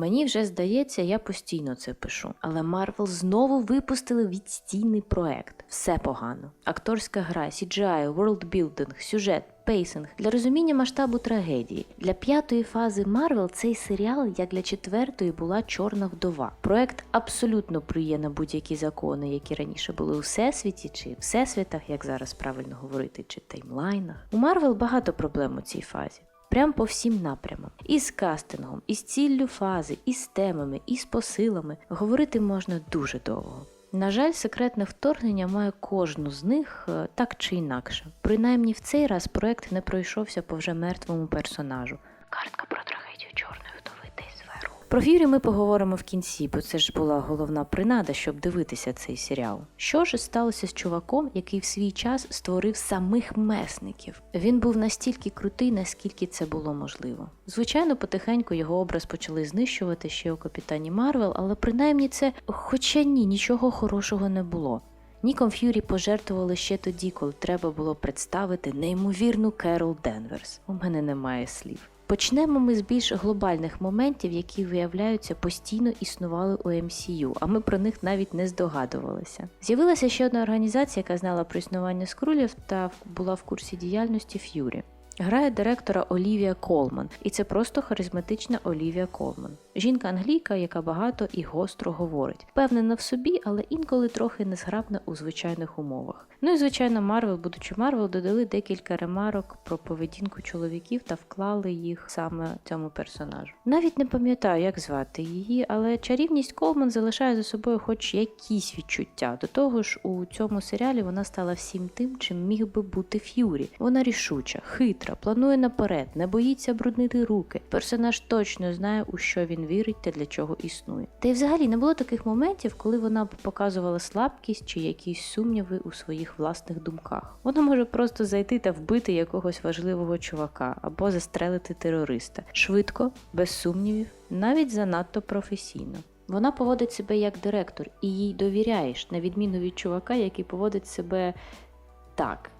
Мені вже здається, я постійно це пишу. Але Марвел знову випустили відстійний проект. Все погано. Акторська гра, CGI, worldbuilding, сюжет, пейсинг для розуміння масштабу трагедії. Для п'ятої фази Марвел цей серіал, як для четвертої, була чорна вдова. Проект абсолютно плює на будь-які закони, які раніше були у всесвіті, чи всесвітах, як зараз правильно говорити, чи таймлайнах. У Марвел багато проблем у цій фазі. Прям по всім напрямам. І з кастингом, і з ціллю фази, і з темами, і з посилами говорити можна дуже довго. На жаль, секретне вторгнення має кожну з них е, так чи інакше. Принаймні в цей раз проект не пройшовся по вже мертвому персонажу. Картка про Про Ф'юрі ми поговоримо в кінці, бо це ж була головна принада, щоб дивитися цей серіал. Що ж сталося з чуваком, який в свій час створив самих месників? Він був настільки крутий, наскільки це було можливо. Звичайно, потихеньку його образ почали знищувати ще у капітані Марвел, але принаймні це, хоча ні, нічого хорошого не було. Ніком Ф'юрі пожертвували ще тоді, коли треба було представити неймовірну Керол Денверс. У мене немає слів. Почнемо ми з більш глобальних моментів, які виявляються постійно існували у MCU, а ми про них навіть не здогадувалися. З'явилася ще одна організація, яка знала про існування скрулів та була в курсі діяльності Ф'юрі. Грає директора Олівія Колман, і це просто харизматична Олівія Колман. Жінка англійка, яка багато і гостро говорить, впевнена в собі, але інколи трохи незграбна у звичайних умовах. Ну і звичайно, Марвел, будучи Марвел, додали декілька ремарок про поведінку чоловіків та вклали їх саме цьому персонажу. Навіть не пам'ятаю, як звати її, але чарівність Колман залишає за собою хоч якісь відчуття. До того ж, у цьому серіалі вона стала всім тим, чим міг би бути Ф'юрі. Вона рішуча, хитра, планує наперед, не боїться бруднити руки. Персонаж точно знає, у що він вірить та для чого існує. Та й взагалі не було таких моментів, коли вона б показувала слабкість чи якісь сумніви у своїх власних думках. Вона може просто зайти та вбити якогось важливого чувака або застрелити терориста швидко, без сумнівів, навіть занадто професійно. Вона поводить себе як директор, і їй довіряєш, на відміну від чувака, який поводить себе так.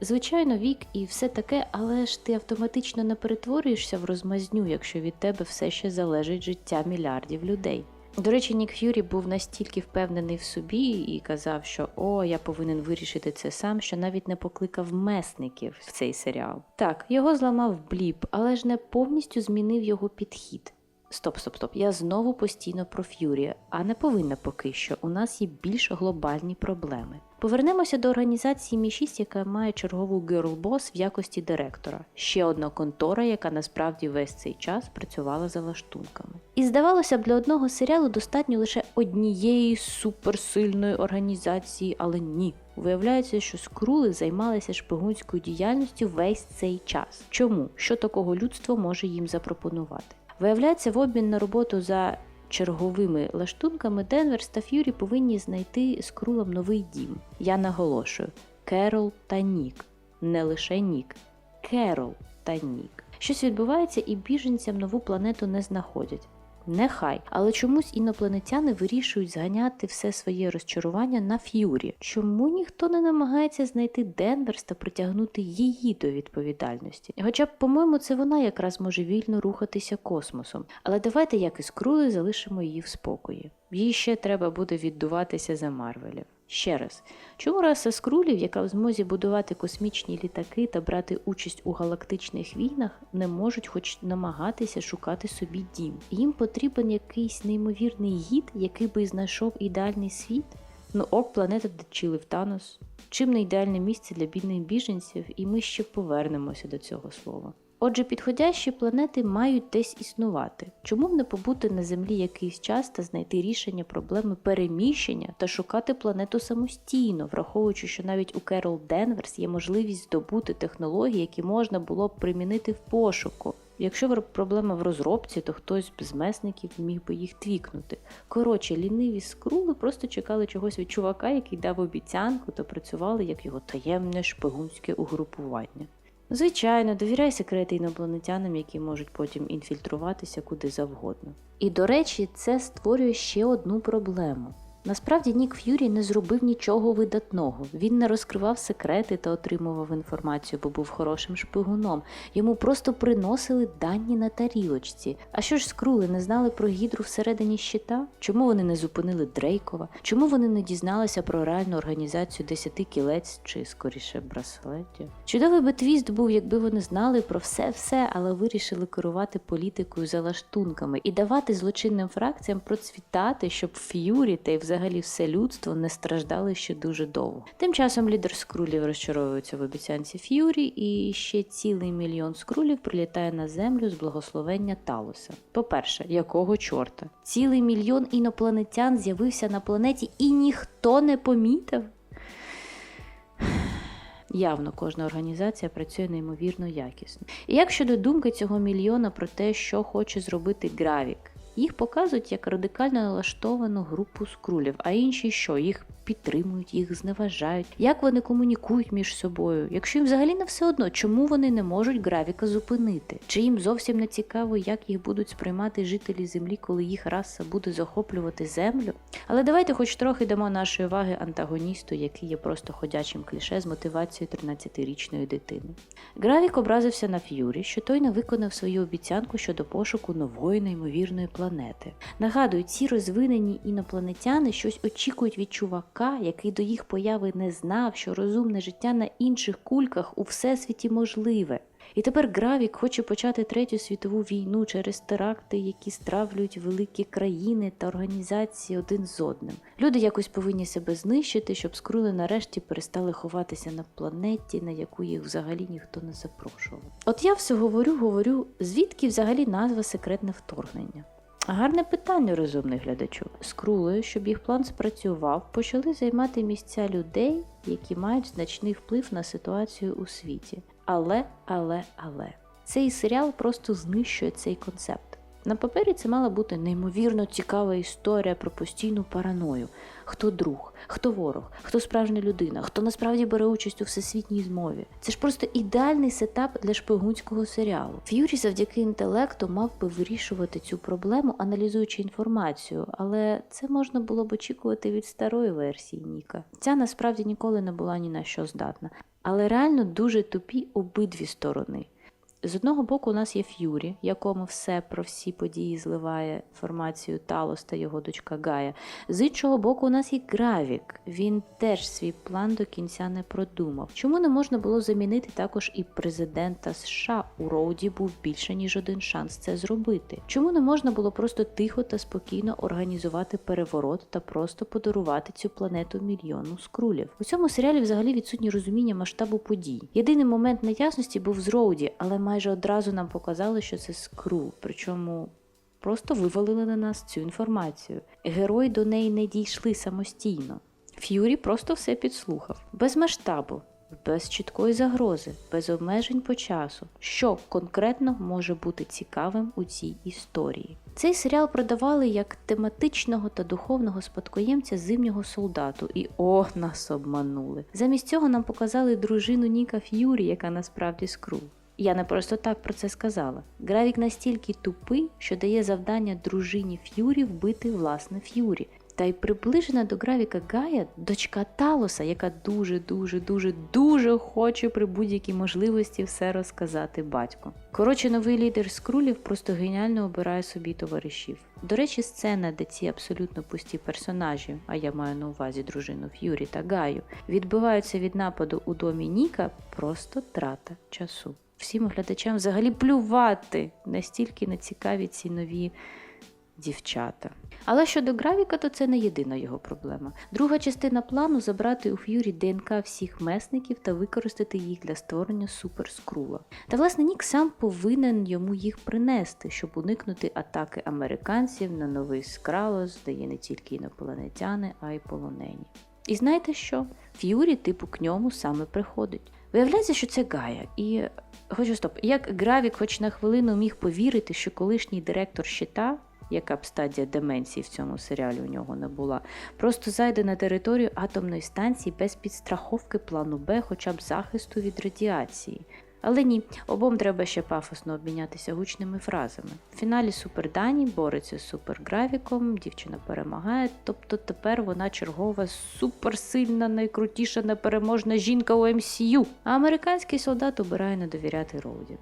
Звичайно, вік і все таке, але ж ти автоматично не перетворюєшся в розмазню, якщо від тебе все ще залежить життя мільярдів людей. До речі, Нік Ф'юрі був настільки впевнений в собі і казав, що о, я повинен вирішити це сам, що навіть не покликав месників в цей серіал. Так, його зламав бліп, але ж не повністю змінив його підхід. Стоп, стоп, стоп. Я знову постійно про Ф'юрі, а не повинна поки що. У нас є більш глобальні проблеми. Повернемося до організації Мі 6 яка має чергову Girl Boss в якості директора. Ще одна контора, яка насправді весь цей час працювала за лаштунками. І здавалося б, для одного серіалу достатньо лише однієї суперсильної організації, але ні. Виявляється, що скрули займалися шпигунською діяльністю весь цей час. Чому? Що такого людство може їм запропонувати? Виявляється, в обмін на роботу за черговими лаштунками Денверс та Ф'юрі повинні знайти з крулом новий дім. Я наголошую: Керол та Нік. Не лише Нік, Керол та Нік. Щось відбувається, і біженцям нову планету не знаходять. Нехай, але чомусь інопланетяни вирішують зганяти все своє розчарування на Ф'юрі. Чому ніхто не намагається знайти Денверс та притягнути її до відповідальності? Хоча по-моєму, це вона якраз може вільно рухатися космосом. Але давайте, як і з Крули, залишимо її в спокої. Їй ще треба буде віддуватися за Марвелів. Ще раз, чому раса скрулів, яка в змозі будувати космічні літаки та брати участь у галактичних війнах, не можуть хоч намагатися шукати собі дім? Їм потрібен якийсь неймовірний гід, який би знайшов ідеальний світ? Ну ок, планета, де чилив Танос. Чим не ідеальне місце для бідних біженців, і ми ще повернемося до цього слова. Отже, підходящі планети мають десь існувати. Чому б не побути на Землі якийсь час та знайти рішення проблеми переміщення та шукати планету самостійно, враховуючи, що навіть у Керол Денверс є можливість здобути технології, які можна було б примінити в пошуку. Якщо проблема в розробці, то хтось з месників міг би їх твікнути. Коротше, ліниві скрули просто чекали чогось від чувака, який дав обіцянку, та працювали як його таємне шпигунське угрупування. Звичайно, довіряй секрети інопланетянам, які можуть потім інфільтруватися куди завгодно. І до речі, це створює ще одну проблему. Насправді Нік Ф'юрі не зробив нічого видатного. Він не розкривав секрети та отримував інформацію, бо був хорошим шпигуном. Йому просто приносили дані на тарілочці. А що ж скрули не знали про гідру всередині щита? Чому вони не зупинили Дрейкова? Чому вони не дізналися про реальну організацію десяти кілець чи скоріше браслетів? Чудовий би твіст був, якби вони знали про все-все, але вирішили керувати політикою за лаштунками і давати злочинним фракціям процвітати, щоб Ф'юрі та й взагалі все людство не страждали ще дуже довго. Тим часом лідер скрулів розчаровується в обіцянці Ф'юрі, і ще цілий мільйон скрулів прилітає на землю з благословення Талоса. По-перше, якого чорта? Цілий мільйон інопланетян з'явився на планеті і ніхто не помітив. Явно кожна організація працює неймовірно якісно. І як щодо думки цього мільйона про те, що хоче зробити Гравік, їх показують як радикально налаштовану групу скрулів, а інші що? Їх підтримують, їх зневажають, як вони комунікують між собою. Якщо їм взагалі не все одно, чому вони не можуть Гравіка зупинити? Чи їм зовсім не цікаво, як їх будуть сприймати жителі землі, коли їх раса буде захоплювати землю? Але давайте хоч трохи дамо нашої уваги антагоністу, який є просто ходячим кліше з мотивацією 13-річної дитини. Гравік образився на Ф'юрі, що той не виконав свою обіцянку щодо пошуку нової неймовірної планети. Нагадую, ці розвинені інопланетяни щось очікують від чувака, який до їх появи не знав, що розумне життя на інших кульках у всесвіті можливе. І тепер Гравік хоче почати третю світову війну через теракти, які стравлюють великі країни та організації один з одним. Люди якось повинні себе знищити, щоб скрули нарешті перестали ховатися на планеті, на яку їх взагалі ніхто не запрошував. От я все говорю, говорю, звідки взагалі назва секретне вторгнення? Гарне питання, розумний глядачу. Скрули, щоб їх план спрацював, почали займати місця людей, які мають значний вплив на ситуацію у світі. Але, але, але цей серіал просто знищує цей концепт. На папері це мала бути неймовірно цікава історія про постійну параною. Хто друг, хто ворог, хто справжня людина, хто насправді бере участь у всесвітній змові. Це ж просто ідеальний сетап для шпигунського серіалу. Ф'юрі завдяки інтелекту мав би вирішувати цю проблему, аналізуючи інформацію, але це можна було б очікувати від старої версії Ніка. Ця насправді ніколи не була ні на що здатна. Але реально дуже тупі обидві сторони. З одного боку, у нас є Ф'юрі, якому все про всі події зливає інформацію Талос та його дочка Гая. З іншого боку, у нас є Гравік. Він теж свій план до кінця не продумав. Чому не можна було замінити також і президента США? У Роуді був більше ніж один шанс це зробити. Чому не можна було просто тихо та спокійно організувати переворот та просто подарувати цю планету мільйону скрулів? У цьому серіалі взагалі відсутнє розуміння масштабу подій. Єдиний момент неясності був з Роуді, але майже одразу нам показали, що це скрул, причому просто вивалили на нас цю інформацію. Герої до неї не дійшли самостійно. Ф'юрі просто все підслухав, без масштабу, без чіткої загрози, без обмежень по часу, що конкретно може бути цікавим у цій історії. Цей серіал продавали як тематичного та духовного спадкоємця зимнього солдату, і о, нас обманули. Замість цього нам показали дружину Ніка Ф'юрі, яка насправді скрул. Я не просто так про це сказала. Гравік настільки тупий, що дає завдання дружині Ф'юрі вбити власне Ф'юрі. Та й приближена до Гравіка Гая дочка Талоса, яка дуже, дуже, дуже, дуже хоче при будь-якій можливості все розказати батьку. Коротше, новий лідер скрулів просто геніально обирає собі товаришів. До речі, сцена, де ці абсолютно пусті персонажі, а я маю на увазі дружину Ф'юрі та Гаю, відбиваються від нападу у домі Ніка, просто трата часу. Всім глядачам взагалі плювати настільки не цікаві ці нові дівчата. Але щодо Гравіка, то це не єдина його проблема. Друга частина плану забрати у Ф'юрі ДНК всіх месників та використати їх для створення суперскрула. Та власне Нік сам повинен йому їх принести, щоб уникнути атаки американців на новий скралос, де є не тільки інопланетяни, а й полонені. І знаєте що? Ф'юрі типу к ньому саме приходить. Виявляється, що це Гая, і хочу стоп, як Гравік хоч на хвилину міг повірити, що колишній директор щита, яка б стадія деменції в цьому серіалі у нього не була, просто зайде на територію атомної станції без підстраховки плану Б, хоча б захисту від радіації. Але ні, обом треба ще пафосно обмінятися гучними фразами. В фіналі Супердані бореться з супергравіком, дівчина перемагає, тобто тепер вона чергова суперсильна, найкрутіша, непереможна жінка у МСЮ. А американський солдат обирає не довіряти Роуді.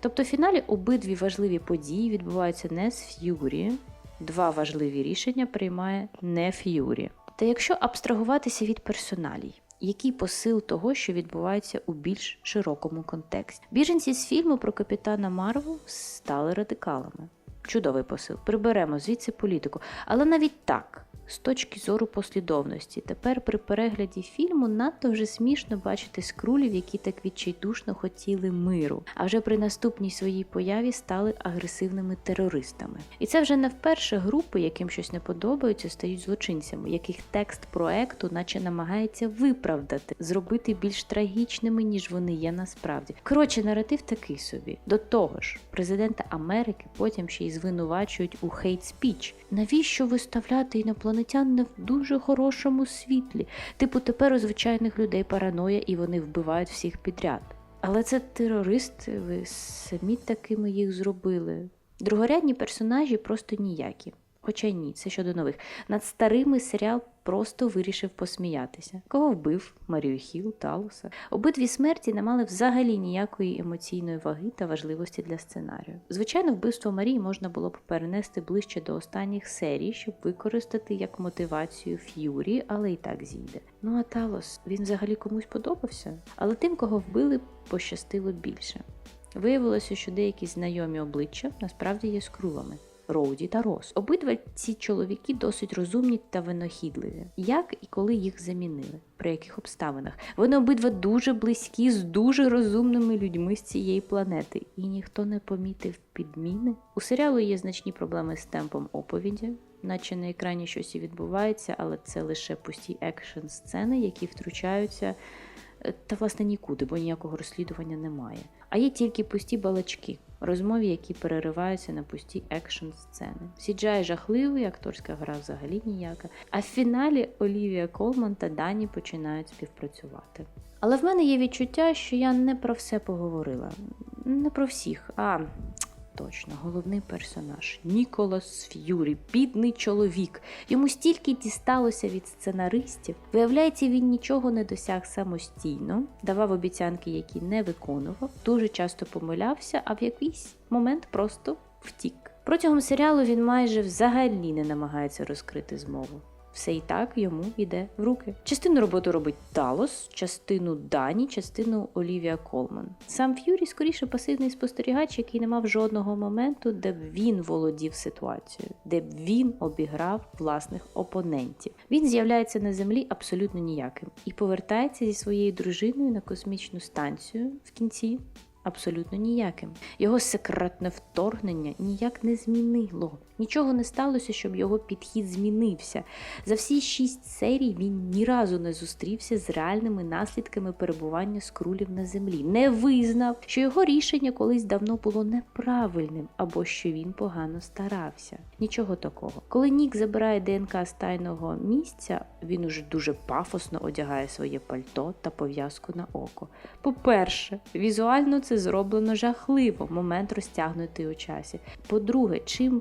Тобто в фіналі обидві важливі події відбуваються не з Ф'юрі, два важливі рішення приймає не Ф'юрі. Та якщо абстрагуватися від персоналій, який посил того, що відбувається у більш широкому контексті? Біженці з фільму про капітана Марвел стали радикалами. Чудовий посил. Приберемо звідси політику. Але навіть так, з точки зору послідовності, тепер при перегляді фільму надто вже смішно бачити скрулів, які так відчайдушно хотіли миру, а вже при наступній своїй появі стали агресивними терористами. І це вже не вперше групи, яким щось не подобається, стають злочинцями, яких текст проекту, наче намагається виправдати, зробити більш трагічними, ніж вони є насправді. Коротше, наратив такий собі. До того ж, президента Америки потім ще й звинувачують у хейт спіч. Навіщо виставляти інопланетян не в дуже хорошому світлі? Типу, тепер у звичайних людей параноя і вони вбивають всіх підряд. Але це терористи, ви самі такими їх зробили. Другорядні персонажі просто ніякі. Це щодо нових. Над старими серіал просто вирішив посміятися. Кого вбив? Марію Хіл, Талоса. Обидві смерті не мали взагалі ніякої емоційної ваги та важливості для сценарію. Звичайно, вбивство Марії можна було б перенести ближче до останніх серій, щоб використати як мотивацію Ф'юрі, але і так зійде. Ну а Талос, він взагалі комусь подобався, але тим, кого вбили, пощастило більше. Виявилося, що деякі знайомі обличчя насправді є скрулами. Роуді та Рос. Обидва ці чоловіки досить розумні та винахідливі. Як і коли їх замінили, при яких обставинах. Вони обидва дуже близькі з дуже розумними людьми з цієї планети, і ніхто не помітив підміни. У серіалу є значні проблеми з темпом оповіді. Наче на екрані щось і відбувається, але це лише пусті екшн сцени, які втручаються та власне нікуди, бо ніякого розслідування немає. А є тільки пусті балачки, розмові, які перериваються на пусті екшн сцени. CGI жахливий, акторська гра взагалі ніяка. А в фіналі Олівія Колман та Дані починають співпрацювати. Але в мене є відчуття, що я не про все поговорила. Не про всіх, а точно, головний персонаж Ніколас Ф'юрі, бідний чоловік. Йому стільки дісталося від сценаристів. Виявляється, він нічого не досяг самостійно, давав обіцянки, які не виконував, дуже часто помилявся, а в якийсь момент просто втік. Протягом серіалу він майже взагалі не намагається розкрити змову. Все і так йому йде в руки. Частину роботи робить Талос, частину Дані, частину Олівія Колман. Сам Ф'юрі скоріше пасивний спостерігач, який не мав жодного моменту, де б він володів ситуацією, де б він обіграв власних опонентів. Він з'являється на землі абсолютно ніяким і повертається зі своєю дружиною на космічну станцію в кінці. Абсолютно ніяким. Його секретне вторгнення ніяк не змінило. Нічого не сталося, щоб його підхід змінився. За всі шість серій він ні разу не зустрівся з реальними наслідками перебування скрулів на землі, не визнав, що його рішення колись давно було неправильним або що він погано старався. Нічого такого. Коли Нік забирає ДНК з тайного місця, він уже дуже пафосно одягає своє пальто та пов'язку на око. По-перше, візуально це зроблено жахливо, момент розтягнутий у часі. По-друге, чим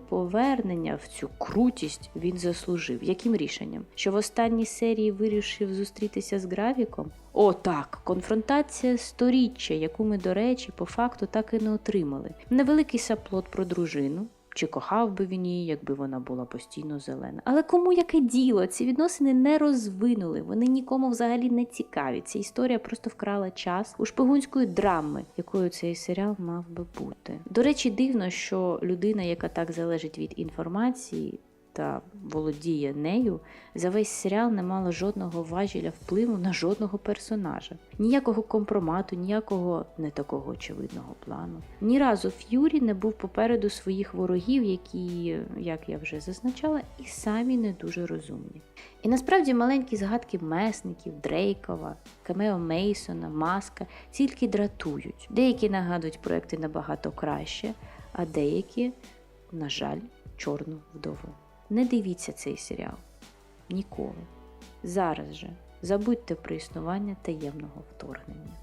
повернення в цю крутість він заслужив? Яким рішенням? Що в останній серії вирішив зустрітися з Гравіком? О, так, конфронтація сторіччя, яку ми, до речі, по факту так і не отримали. Невеликий саплот про дружину. Чи кохав би він її, якби вона була постійно зелена. Але кому яке діло? Ці відносини не розвинули, вони нікому взагалі не цікаві. Ця історія просто вкрала час у шпигунської драми, якою цей серіал мав би бути. До речі, дивно, що людина, яка так залежить від інформації. Та володіє нею, за весь серіал не мала жодного важіля впливу на жодного персонажа. Ніякого компромату, ніякого не такого очевидного плану. Ні разу Ф'юрі не був попереду своїх ворогів, які, як я вже зазначала, і самі не дуже розумні. І насправді маленькі згадки месників, Дрейкова, Камео Мейсона, Маска тільки дратують. Деякі нагадують проекти набагато краще, а деякі, на жаль, чорну вдову. Не дивіться цей серіал. Ніколи. Зараз же забудьте про існування таємного вторгнення.